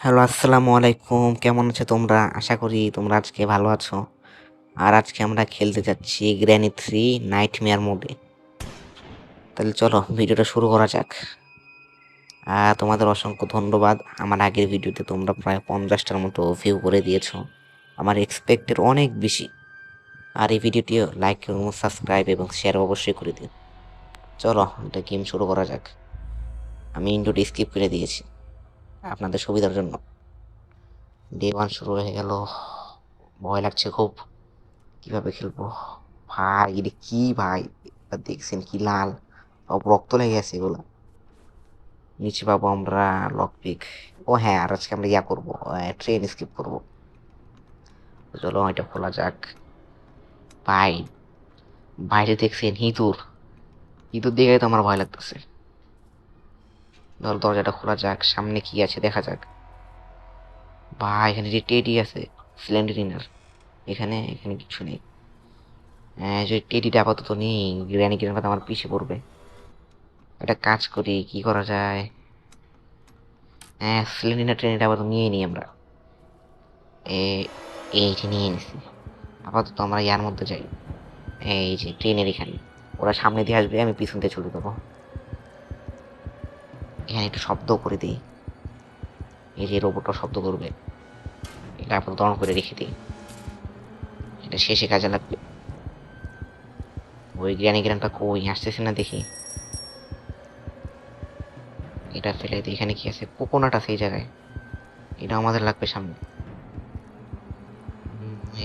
Hello, আসসালামু আলাইকুম। কেমন আছো তোমরা? আশা করি তোমরা আজকে ভালো আছো। আর আজকে আমরা খেলতে যাচ্ছি গ্র্যানি থ্রি নাইট মেয়ার মোডে তাহলে চলো, ভিডিওটা শুরু করা যাক। আর তোমাদের অসংখ্য ধন্যবাদ। আমার আগের ভিডিওতে তোমরা প্রায় পঞ্চাশটার মতো ভিউ করে দিয়েছ। আমার এক্সপেক্টের অনেক বেশি। আর এই ভিডিওটিও লাইক এবং সাবস্ক্রাইব এবং শেয়ার অবশ্যই করে দিও। চলো, এটা গেম শুরু করা যাক। আমি ইন্ডোটি স্কিপ করে দিয়েছি। আপনাদের সুবিধার জন্য। ডে ওয়ান শুরু হয়ে গেল। ভয় লাগছে খুব। কীভাবে খেলব? ভাই, এটা কি ভাই? দেখছেন কি লাল। সব রক্ত লেগে গেছে এগুলো। নিচে পাবো আমরা লকপিক ও হ্যাঁ আর আজকে আমরা ইয়া করব। ট্রেন স্কিপ করব। চলো, এটা খোলা যাক। ভাই বাইরে দেখছেন হিতুর হিতুর দিকে তো আমার ভয় লাগতেছে। ধর, দরজাটা খোলা যাক, সামনে কি আছে দেখা যাক। বা এখানে যে টেডি আছে, সিলিন্ডারিনার। এখানে এখানে কিছু নেই। হ্যাঁ যে টেডিটা আপাতত নেই। গ্রানি গ্রানি আমার পিছিয়ে পড়বে। একটা কাজ করি, কি করা যায়? হ্যাঁ সিলিন্ডার ট্রেনটা আপাতত নিয়ে নিই আমরা। এ এইটা নিয়ে নিছি। আপাতত আমরা ইয়ার মধ্যে যাই। এই যে, ট্রেনের এখানে। ওরা সামনে দিয়ে আসবে, আমি পিছন দিয়ে ছুটে দেবো এখানে একটু শব্দ করে দিই। এই যে রোবটটা শব্দ করবে, এটা আপাতত অন করে রেখে দিই। এটা শেষে কাজে লাগবে। ওই গ্রানি গ্রানটা কই আসতেছে না দেখি? এটা ফেলে দিই, এখানে কি আছে? কোকোনাট আছে এই জায়গায়। এটা আমাদের লাগবে সামনে।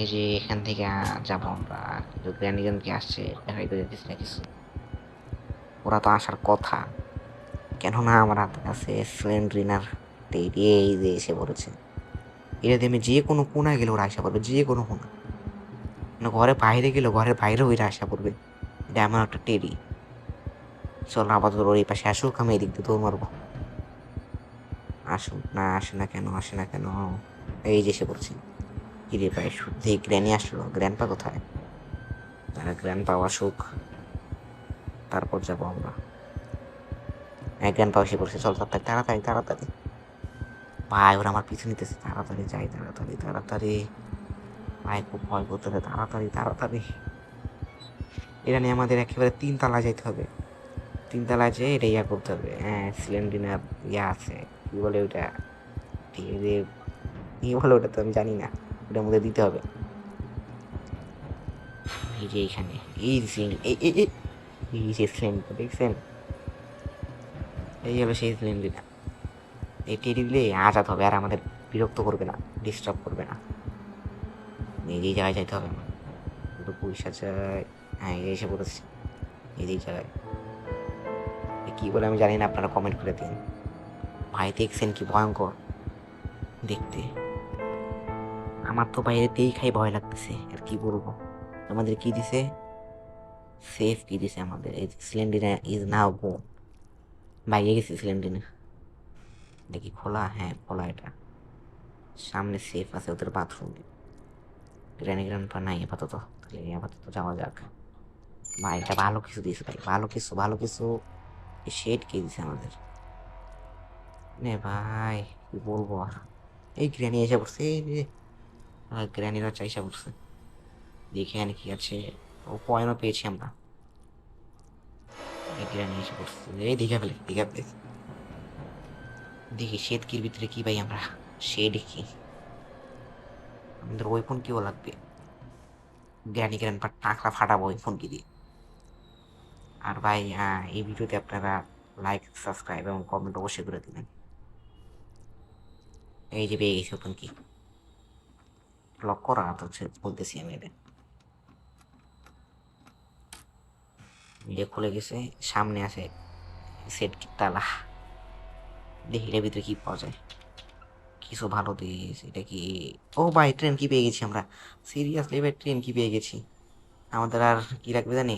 এই যে এখান থেকে যাব আমরা। কিন্তু গ্রানি কি আসছে দেখাই তো যাচ্ছিস না কিছু। ওরা তো আসার কথা। কেননা আমার হাতে কাছে সিলিন্ড্রিনার টেডি এই যে এসে পড়েছে। এটা দিয়ে আমি যে কোনো কোনায় গেলে ওরা আসা পড়বে যে কোনো কোনা মানে ঘরে বাইরে গেলে ঘরের বাইরেও ওইটা আসা পড়বে এটা আমার একটা টেরি চল আপাতত ওর এই পাশে আসুক, আমি এদিক দিয়ে দৌড় মারবো। আসুক না, আসে না কেন, আসে না কেন, এই যে এসে পড়ছে। কিরে ভাই শুদ্ধি গ্র্যানি আসলো গ্র্যান্ড পা কোথায়? তারা গ্র্যান্ড পা আসুক তারপর যাব আমরা। এক জ্ঞান পাওয়া এসে পড়ছে চল তাড়াতাড়ি তাড়াতাড়ি তাড়াতাড়ি। ভাই, ওরা আমার পিছু নিতেছে। তাড়াতাড়ি যাই, তাড়াতাড়ি তাড়াতাড়ি। ভাই, খুব ভয় করতেছে। তাড়াতাড়ি তাড়াতাড়ি। এটা নিয়ে আমাদের একেবারে তিন তলায় যেতে হবে। তিন তলায় যেয়ে এটা ইয়া করতে হবে। হ্যাঁ সিলিন্ডিনার ইয়া আছে। কী বলে ওটা কী বলে ওটা তো আমি জানি না। ওটার মধ্যে দিতে হবে। এই যে এইখানে। এই সিলিন্ডার এই- এই যে সিলিন্ডার, দেখছেন? এই হলো সেই সিলিন্ডার এই দিলে আজাদ হবে আর আমাদের বিরক্ত করবে না ডিস্টার্ব করবে না। এই জায়গায় যাইতে হবে দুটো পয়সা চাই হ্যাঁ এসে বলেছি এই জায়গায়। কী বলে আমি জানি না, আপনারা কমেন্ট করে দিন। ভাই দেখছেন কি ভয়ঙ্কর? দেখতে। আমার তো বাইরে খাই ভয় লাগতেছে, আর কি বলব? আমাদের কি দিছে? সেফ কি দিছে আমাদের? সিলিন্ডার ইজ নাও গো বাইরে গেছি সিলিন্ডার দেখি খোলা হ্যাঁ খোলা এটা। সামনে সেফ আছে ওদের বাথরুম গ্র্যানি গ্র্যান্ড পা নাই আপাতত। তাহলে আপাতত যাওয়া যাক। ভাই, এটা ভালো কিছু দিয়েছে ভাই, ভালো কিছু ভালো কিছু। শেড কে দিছে আমাদের। নে ভাই, কি বলব আর। এই গ্র্যানি এসে পড়ছে, এই গ্র্যানিরা চাইসা পড়ছে। দেখে এখানে কি আছে। ও পয়েন্টও পেয়েছি আমরা। এই দেখে ফেলে দেখে ফেলে দেখি শ্বেতকির ভিতরে কি ভাই আমরা। শেড কি আমাদের ফোন কিও লাগবে। জ্ঞানী জ্ঞান পা টাকলা ওই ফোন কি দিয়ে। আর ভাই আহ, এই ভিডিওতে আপনারা লাইক সাবস্ক্রাইব এবং কমেন্ট অবশ্যই করে দিবেন। এই যে পেয়ে গেছি ওপেন কি লক করা তো বলতেছি আমি এটা। এটা খুলে গেছে, সামনে আছে সেট তালা। দেখি এটার ভিতরে কি পাওয়া যায়। কিছু ভালো দিয়েছে এটা কি? ও ভাই ট্রেন কি পেয়ে গেছি আমরা। সিরিয়াসলি ভাই ট্রেন কি পেয়ে গেছি? আমাদের আর কি লাগবে জানি?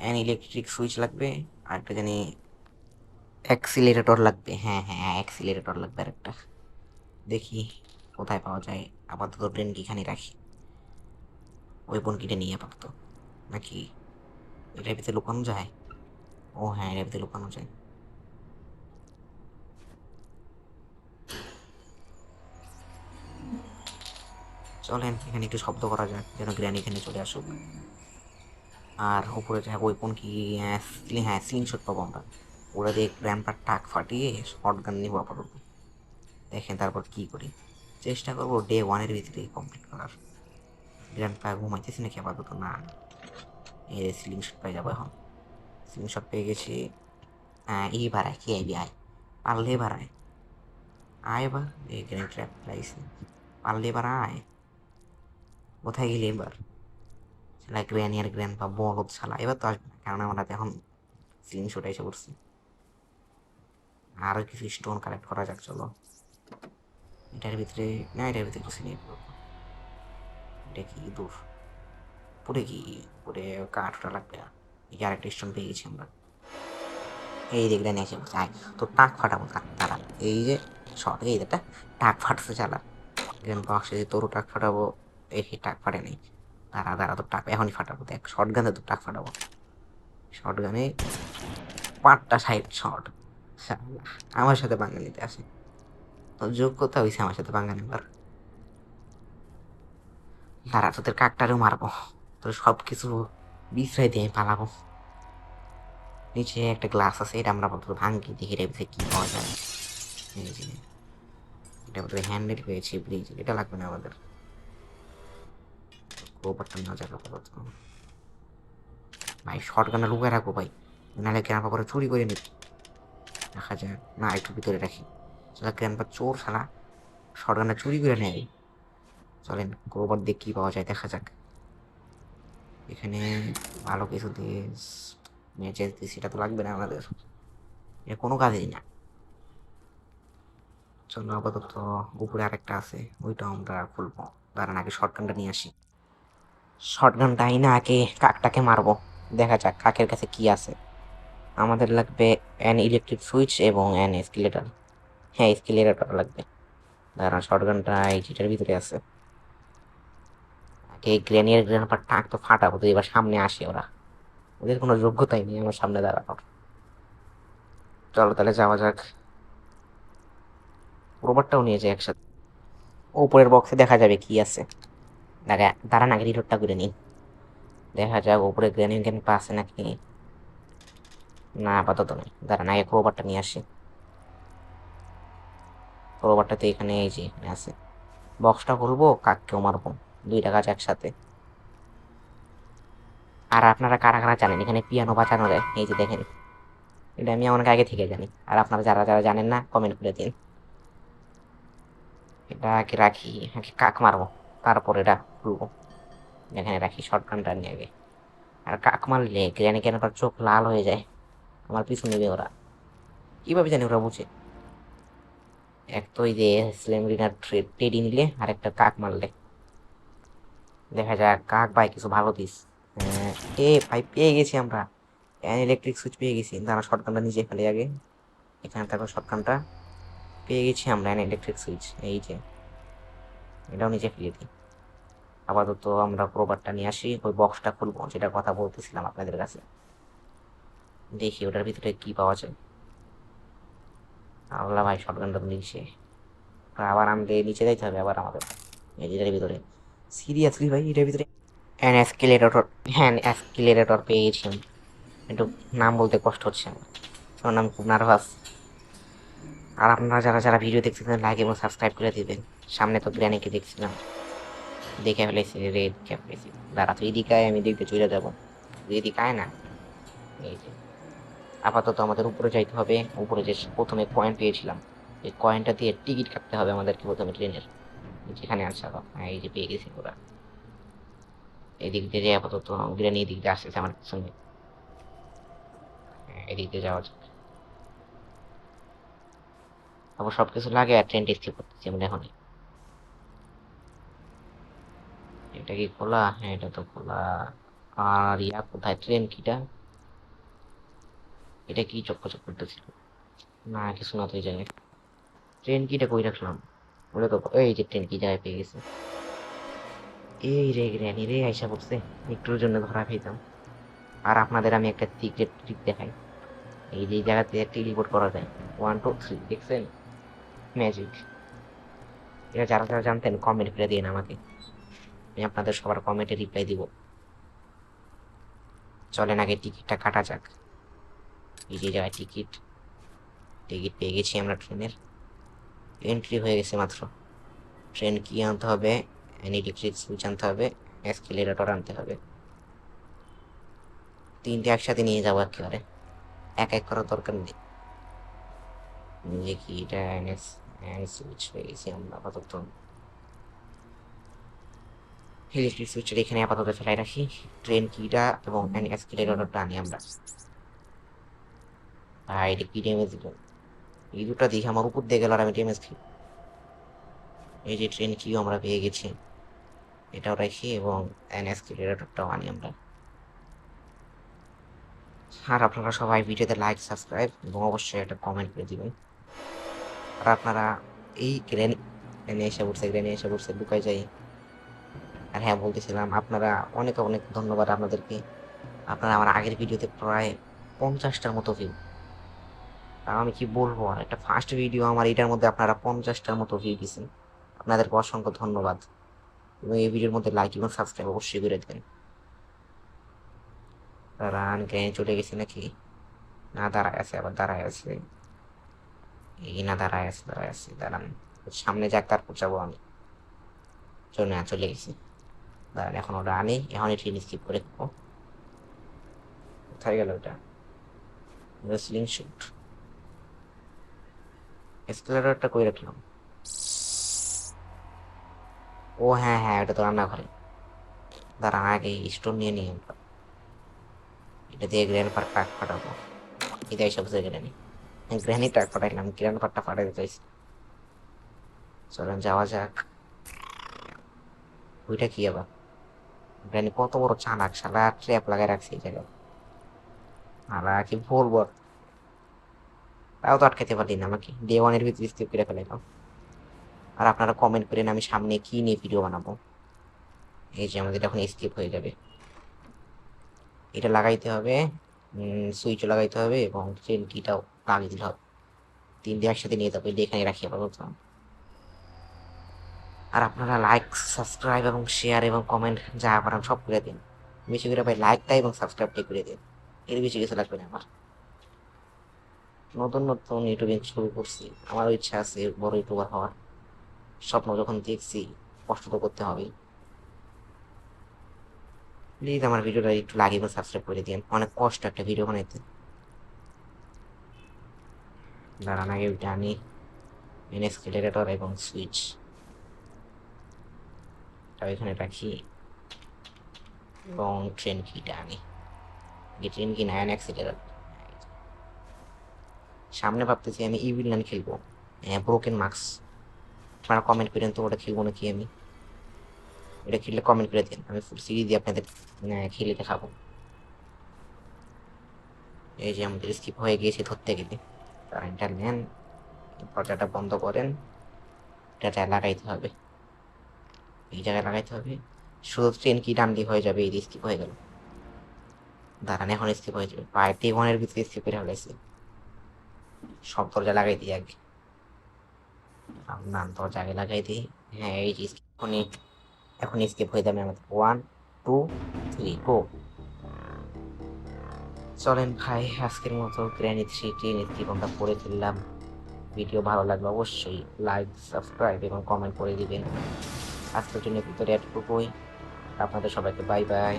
অ্যান ইলেকট্রিক সুইচ লাগবে, আর একটা জানি অ্যাক্সিলারেটর লাগবে। হ্যাঁ হ্যাঁ অ্যাক্সিলারেটর লাগবে আর একটা দেখি কোথায় পাওয়া যায়। আপাতত ট্রেন কি এখানে রাখি। ওই বোন কিনে নিয়ে আপাতত। নাকি এটার ভিতরে লুকানো যায়? ও হ্যাঁ এটার ভিতরে লুকানো যায়। চলেন, এখানে একটু শব্দ করা যাক, যেন গ্র্যানি এখানে চলে আসুক। আর উপরে যা ওয়েপন কি? হ্যাঁ স্লি- হ্যাঁ স্ক্রিনশট পাবো আমরা। ওরা দিয়ে গ্র্যান্ডপার টাক ফাটিয়ে শর্ট গান নিবো আপাতত। দেখেন তারপর কি করি। চেষ্টা করব ডে ওয়ানের ভিতরে কমপ্লিট করার। গ্র্যান্ডপা ঘুমাইতেছি নাকি আপাতত? না। এই সিলিং শট পেয়ে যাব এখন। সিলিং শট পেয়ে গেছি। এই বাড়ায় কি আইবি আয় পারলে বাড়ায় আয়। এবার। এই গ্র্যান্ড ট্র্যাপ লাইছে পারলে এবার আয়। কোথায় গেলি এবার? সেটা গ্র্যানি আর গ্র্যান্ড পা বলদ ছালা এবার তো আসবে না, কারণ আমরা এখন সিলিং শট এসে পড়ছি। আরও কিছু স্টোন কালেক্ট করা যাক, চলো। এটার ভিতরে না, এটার ভিতরে কিছু নেই। এটা কি দূর? পরে কি পরে কাঠটা লাগবে আর এই আরেকটা স্টোন পেয়ে গেছি আমরা। এই দেখলে নিয়ে এসে তো টাক ফাটাবো তারা এই যে, শর্ট, এই যেটা টাক ফাটছে চালা। গ্রেন বক্সে যে তোরও টাক ফাটাবো, এই টাক ফাটে নেই দাঁড়া দাঁড়া তো টাক এখনই ফাটাবো। দেখ শর্ট গানে তো টাক ফাটাবো। শর্ট গানে পাঁচটা সাইড শর্ট আমার সাথে বাঙালিতে আসে। তো যোগ্যতা হয়েছে আমার সাথে বাঙালি নেবার। দাঁড়া, তোদের কাকটারেও মারবো। তোর সব কিছু বিশ্রয় দিয়ে পালাবো। নিচে একটা গ্লাস আছে, এটা আমরা বলতে ভাঙ্গি দেখি এটা ভিতরে কি পাওয়া যায়। এটা বলতে হ্যান্ডেল পেয়েছি ব্রিজ এটা লাগবে না আমাদের। গোবরটা নেওয়া যাবে আপাতত। ভাই শর্ট গানে লুকায় রাখব ভাই, নাহলে গ্রামপা পরে চুরি করে নিবি? দেখা যায় না, একটু ভিতরে রাখি। সেটা চোর সালা শর্ট গানটা চুরি করে নেয়। চলেন, গোবর দিয়ে কী পাওয়া যায় দেখা যাক। এখানে ভালো কিছু দিয়ে দিয়ে সেটা তো লাগবে না আমাদের। এটা কোনো কাজেই না। চলো আপাতত উপরে আরেকটা আছে ওইটা আমরা খুলবো। দাঁড়ান, আগে শর্টগানটা নিয়ে আসি। শর্টগানটা আইনা, আগে কাকটাকে মারবো। দেখা যাক কাকের কাছে কি আছে। আমাদের লাগবে অ্যান ইলেকট্রিক সুইচ এবং অ্যান স্কিলেটার হ্যাঁ স্কিলেটার লাগবে। দাঁড়ান শর্টগানটা এই ভিতরে আছে। আগে গ্রেনিয়ার গ্রেনার টাক তো ফাটাবো, তো এবার সামনে আসে ওরা। ওদের কোনো যোগ্যতাই নেই আমার সামনে দাঁড়ানোর। চলো তাহলে যাওয়া যাক। রোবটটাও নিয়ে যায় একসাথে। উপরের বক্সে দেখা যাবে কি আছে। দেখা দাঁড়ান আগে রিলোডটা করে নিন দেখা যাক উপরে গ্রেনিং গ্যান আছে নাকি? না, আপাতত নেই। দাঁড়ান, আগে ক্রোবারটা নিয়ে আসি। ক্রোবারটা তো এখানে এই যে এখানে আছে বক্সটা খুলবো, কাককেও মারবো। দুইটা কাজ একসাথে। আর আপনারা কারা কারা জানেন, এখানে পিয়ানো বাজানো যায়? এই যে দেখেন, এটা আমি অনেক আগে থেকে জানি। আর আপনারা যারা যারা জানেন না কমেন্ট করে দিন। এটা আগে রাখি, আগে কাক মারবো, তারপর এটা খুলবো। এখানে রাখি শর্টগানটা নিয়ে আগে। আর কাক মারলে গ্রেনে কেন চোখ লাল হয়ে যায়? আমার পিছু নেবে ওরা। কীভাবে জানি ওরা বুঝে? এক তো ওই যে স্লেমরিনার টেডি নিলে আর একটা কাক মারলে। দেখা যাক, কাক ভাই কিছু ভালো দিস। এ ভাই পেয়ে গেছি আমরা। অ্যান ইলেকট্রিক সুইচ পেয়ে গেছি। দাঁড়া শর্টগানটা নিচে ফেলে আগে। এখানে থাকো শর্টগানটা পেয়ে গেছি আমরা অ্যান ইলেকট্রিক সুইচ এই যে, এটাও নিচে ফেলে দিই। আপাতত আমরা প্রোবারটা নিয়ে আসি। ওই বক্সটা খুলবো, যেটা কথা বলতেছিলাম আপনাদের কাছে। দেখি ওটার ভিতরে কি পাওয়া যায়। আল্লাহ ভাই শর্টগানটা তো নিচে। আবার আমাদের নিচে যাইতে হবে, আবার আমাদের। এই যেটার ভিতরে। সিরিয়াসলি ভাই এটার ভিতরে অ্যান অ্যাসকিলেটর হ্যান অ্যাসকিলেটর পেয়ে গেছি আমি একটু নাম বলতে কষ্ট হচ্ছে আমার। কারণ আমি খুব নার্ভাস আর আপনারা যারা যারা ভিডিও দেখতেছেন লাইক এবং সাবস্ক্রাইব করে দিবেন। সামনে তো গ্র্যানিকে দেখছিলাম? দেখে ফেলেছি রেড ক্যাপ পেয়েছি দাঁড়া তো এদিকে আয়, আমি দেখতে চলে যাব। এদিকে আয় না। এই যে। আপাতত আমাদের উপরে যাইতে হবে। উপরে যে প্রথমে কয়েন পেয়েছিলাম এই কয়েনটা দিয়ে টিকিট কাটতে হবে আমাদেরকে প্রথমে ট্রেনের যেখানে আছে আবার হ্যাঁ এই যে পেয়ে গেছি ওরা এদিক দিয়ে আপাতত গ্রেনি এদিক দিয়ে আসতেছে আমার সঙ্গে। এদিক দিয়ে যাওয়া যাক। আবার সব কিছু লাগে আর ট্রেনটা স্কিপ করতেছি আমরা এখন এটা কি খোলা? হ্যাঁ এটা তো খোলা। আর ইয়া কোথায়? ট্রেন কিটা? এটা কি চক্কচক করতেছিল? না, কিছু না তো এই জায়গায়। ট্রেন কিটা কই রাখলাম? ওটা তো এই যে ট্রেন কি জায়গায় পেয়ে গেছে এই রে গ্র্যানি রে আইসা পড়ছে একটুর জন্য ধরা খাইতাম আর আপনাদের আমি একটা সিক্রেট ট্রিক দেখাই এই যে জায়গাতে টেলিপোর্ট করা যায় ওয়ান টু থ্রি দেখছেন ম্যাজিক এটা যারা যারা জানতেন কমেন্ট করে দিন আমাকে আমি আপনাদের সবার কমেন্টে রিপ্লাই দিব চলেন আগে টিকিটটা কাটা যাক এই যে জায়গায় টিকিট টিকিট পেয়ে গেছি আমরা ট্রেনের এন্ট্রি হয়ে গেছে মাত্র। ট্রেন কি আনতে হবে? ইলেকট্রিক সুইচ আনতে হবে? এসকেলেটর আনতে হবে। তিনটে একসাথে নিয়ে যাব একেবারে। এক এক করার দরকার নেই। যে কি এটা এনএস সুইচ হয়ে গেছি আমরা আপাতত। ইলেকট্রিক সুইচের এখানে আপাতত ফেলাই রাখি। ট্রেন কিটা এবং এসকেলেটরটা আনি আমরা। আর এটা কি ড্যামেজ এই দুটো দিকে আমার উপর দিয়ে গেল আর আমি ড্যামেজ খাই এই যে ট্রেন কিও আমরা পেয়ে গেছি। এটাও রাখি এবং এনএসকেলেটরটাও আনি আমরা। আর আপনারা সবাই ভিডিওতে লাইক সাবস্ক্রাইব এবং অবশ্যই একটা কমেন্ট করে দিবেন। আর আপনারা এই গ্রেনি গ্রেনি এসে পড়ছে গ্রেনি এসে পড়ছে লুকাই যাই। আর হ্যাঁ বলতেছিলাম, আপনারা অনেক অনেক ধন্যবাদ আপনাদেরকে। আপনারা আমার আগের ভিডিওতে প্রায় পঞ্চাশটার মতো ভিউ আমি কি বলব, একটা ফার্স্ট ভিডিও আমার এটার মধ্যে আপনারা পঞ্চাশটার মতো ভিউ দিয়েছেন আপনাদেরকে অসংখ্য ধন্যবাদ। এবং এই ভিডিওর মধ্যে লাইক এবং সাবস্ক্রাইব অবশ্যই করে দেবেন। দাঁড়ান গ্যাং চলে গেছে নাকি? না, দাঁড়ায় আছে, আবার দাঁড়ায় আছে। এই না, দাঁড়ায় আছে দাঁড়ায় আছে, দাঁড়ান। সামনে যাক, তারপর যাব আমি। চলে না, চলে গেছি। দাঁড়ান, এখন ওটা আনি এখন ট্রেন স্কিপ করে দেবো। কোথায় গেল ওটা? রেসলিং শুট এসকেলেটরটা কই রাখলাম? ও হ্যাঁ হ্যাঁ ওটা তো রান্নাঘরে। দাঁড়ান, আগে স্টোন নিয়ে নিই আমরা। এটা দিয়ে গ্র্যান্ড পার্ক ট্রাক ফাটাবো। এটাই সব গ্র্যানি গ্র্যানি ট্রাক ফাটাইলাম গ্র্যান্ড পার্কটা ফাটাইতে চাইছি। চলেন, যাওয়া যাক। ওইটা কি আবার? গ্র্যানি কত বড় চালাক শালা ট্র্যাপ লাগাই রাখছি এই জায়গায়। আর কি বলব? তাও তো আটকাতে পারলি না আমাকে। ডে ওয়ানের ভিতরে স্কিপ করে ফেলাইলাম। আর আপনারা কমেন্ট করেন আমি সামনে কি নিয়ে ভিডিও বানাবো। এই যে আমাদের এখন স্কিপ হয়ে যাবে। এটা লাগাইতে হবে সুইচও লাগাইতে হবে এবং ট্রেন কিটাও লাগিয়ে দিতে হবে। তিনটে একসাথে নিয়ে যাব এখানে রাখি আপাতত। আর আপনারা লাইক সাবস্ক্রাইব এবং শেয়ার এবং কমেন্ট যা পারেন সব করে দিন। বেশি করে ভাই লাইকটা এবং সাবস্ক্রাইবটা করে দিন। এর বেশি কিছু লাগবে না আমার। নতুন নতুন ইউটিউবিং শুরু করছি। আমারও ইচ্ছা আছে বড় ইউটিউবার হওয়ার। স্বপ্ন যখন দেখছি, কষ্ট তো করতে হবে প্লিজ আমার ভিডিওটা একটু লাগিয়ে সাবস্ক্রাইব করে দিন অনেক কষ্ট একটা ভিডিও বানাইতে। দাঁড়ান আগে ওইটা আনি। এনএসকেলেটর এবং সুইচ এখানে রাখি। এবং ট্রেন কিটা আনি। ট্রেন কি নায়ন অ্যাক্সিলেটর সামনে ভাবতেছি আমি ইভিল নান খেলব। হ্যাঁ ব্রোকেন মার্কস আপনারা কমেন্ট করেন তো ওটা খেলব নাকি আমি? এটা খেললে কমেন্ট করে দিন। আমি ফুল সিরিজ দিয়ে আপনাদের আহ, খেলে দেখাবো। এই যে আমাদের স্কিপ হয়ে গিয়েছে ধরতে গেলে। কারেন্টটা নেন দরজাটা বন্ধ করেন। এটা লাগাইতে হবে। এই জায়গায় লাগাইতে হবে। শুধু ট্রেন কি ডান দিয়ে হয়ে যাবে এই স্কিপ হয়ে গেল। দাঁড়ান এখন স্কিপ হয়ে যাবে। পায়ে টেবনের ভিতরে স্কিপ করে ফেলেছি সব দরজা লাগাই দিই আগে। না দরজা আগে লাগাই দিই। হ্যাঁ এই যে এখনই এখন স্কিপ হয়ে যাবে আমাদের। ওয়ান টু থ্রি গো চলেন ভাই, আজকের মতো গ্র্যানি থ্রি টেন স্কিপ আমরা পড়ে ফেললাম। ভিডিও ভালো লাগলে অবশ্যই লাইক সাবস্ক্রাইব এবং কমেন্ট করে দিবেন। আজকের জন্য ভিতরে এতটুকুই। আপনাদের সবাইকে বাই বাই